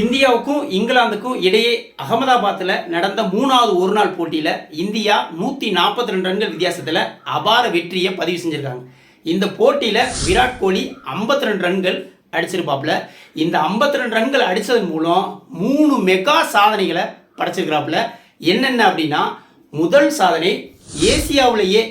இந்தியாவுக்கும் இங்கிலாந்துக்கும் இடையே அகமதாபாத்தில் நடந்த மூணாவது ஒரு நாள் போட்டியில் இந்தியா நூற்றி நாற்பத்தி ரெண்டு ரன்கள் வித்தியாசத்தில் அபார வெற்றியை பதிவு செஞ்சுருக்காங்க. இந்த போட்டியில் விராட் கோலி 52 ரெண்டு ரன்கள் அடிச்சிருப்பாப்புல இந்த 52 ரெண்டு ரன்கள் அடித்ததன் மூலம் மூணு மெகா சாதனைகளை படைச்சிருக்கிறாப்புல என்னென்ன அப்படின்னா முதல் சாதனை ஏசியாவிலேயே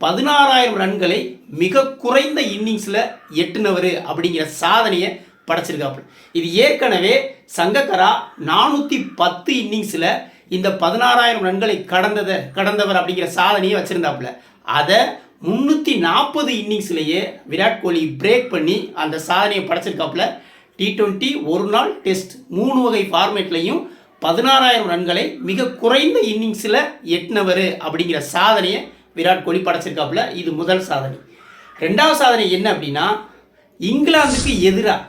பதினாறாயிரம் ரன்களை மிக குறைந்த இன்னிங்ஸில் எட்டுனவர் அப்படிங்கிற சாதனையை படைச்சிருக்காப்புல. இது ஏற்கனவே சங்கக்கரா நானூற்றி பத்து இன்னிங்ஸில் இந்த பதினாறாயிரம் ரன்களை கடந்ததை கடந்தவர் அப்படிங்கிற சாதனையை வச்சுருந்தாப்புல. அதை முந்நூற்றி நாற்பது இன்னிங்ஸ்லேயே விராட் கோலி பிரேக் பண்ணி அந்த சாதனையை படைச்சிருக்காப்புல. டி டுவெண்ட்டி ஒரு நாள் டெஸ்ட் மூணு வகை ஃபார்மேட்லையும் பதினாறாயிரம் ரன்களை மிக குறைந்த இன்னிங்ஸில் எட்டினவர் அப்படிங்கிற சாதனையை விராட் கோலி படைச்சிருக்காப்புல. இது முதல் சாதனை. ரெண்டாவது சாதனை என்ன அப்படின்னா இங்கிலாந்துக்கு எதிராக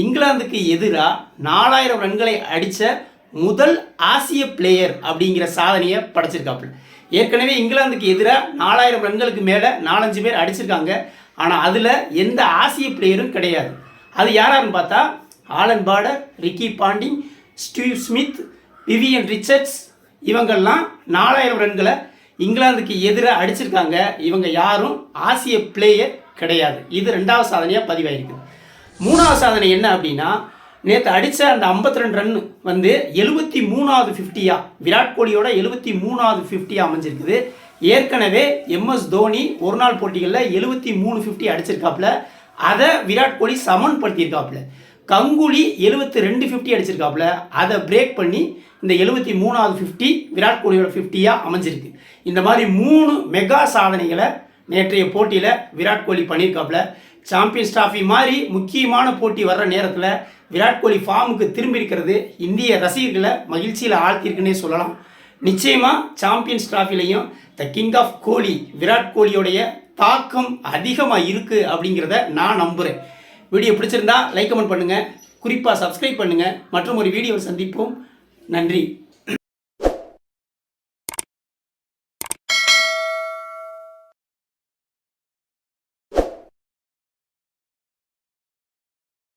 இங்கிலாந்துக்கு எதிராக நாலாயிரம் ரன்களை அடித்த முதல் ஆசிய பிளேயர் அப்படிங்கிற சாதனையை படைச்சிருக்காப்புல. ஏற்கனவே இங்கிலாந்துக்கு எதிராக நாலாயிரம் ரன்களுக்கு மேலே நாலஞ்சு பேர் அடிச்சிருக்காங்க. ஆனால் அதில் எந்த ஆசிய பிளேயரும் கிடையாது. அது யாராருன்னு பார்த்தா Allan Border Ricky Ponting Steve Smith Vivian Richards இவங்கெல்லாம் நாலாயிரம் ரன்களை இங்கிலாந்துக்கு எதிராக அடிச்சிருக்காங்க. இவங்க யாரும் ஆசிய பிளேயர் கிடையாது. இது ரெண்டாவது சாதனையாக பதிவாயிருக்குது மூணாவது சாதனை என்ன அப்படின்னா நேற்று அடித்த அந்த 52 ரெண்டு ரன் வந்து எழுபத்தி மூணாவது ஃபிஃப்டியா விராட் கோலியோட எழுபத்தி மூணாவது ஃபிஃப்டியா அமைஞ்சிருக்குது. ஏற்கனவே எம்எஸ் தோனி ஒரு நாள் போட்டிகளில் எழுபத்தி மூணு ஃபிஃப்டி அடிச்சிருக்காப்புல. அதை விராட் கோலி சமன் படுத்தியிருக்காப்புல கங்குலி எழுபத்தி ரெண்டு ஃபிஃப்டி அடிச்சிருக்காப்புல. அதை பிரேக் பண்ணி இந்த எழுபத்தி மூணாவது ஃபிஃப்டி விராட் கோலியோட ஃபிஃப்டியாக அமைஞ்சிருக்கு. இந்த மாதிரி மூணு மெகா சாதனைகளை நேற்றைய போட்டியில் விராட் கோலி பண்ணியிருக்காப்புல. சாம்பியன்ஸ் டிராஃபி மாதிரி முக்கியமான போட்டி வர்ற நேரத்தில் விராட் கோலி ஃபார்முக்கு திரும்பி இருக்கிறது இந்திய ரசிகர்களை மகிழ்ச்சியில் ஆழ்த்தியிருக்குன்னே சொல்லலாம். நிச்சயமாக champions டிராஃபிலையும் the king of Kohli Virat கோலியோடைய தாக்கம் அதிகமாக இருக்குது அப்படிங்கிறத நான் நம்புகிறேன் வீடியோ பிடிச்சிருந்தா லைக் கமெண்ட் பண்ணுங்கள் குறிப்பாக சப்ஸ்கிரைப் பண்ணுங்கள் மற்றும் ஒரு வீடியோவை சந்திப்போம். நன்றி.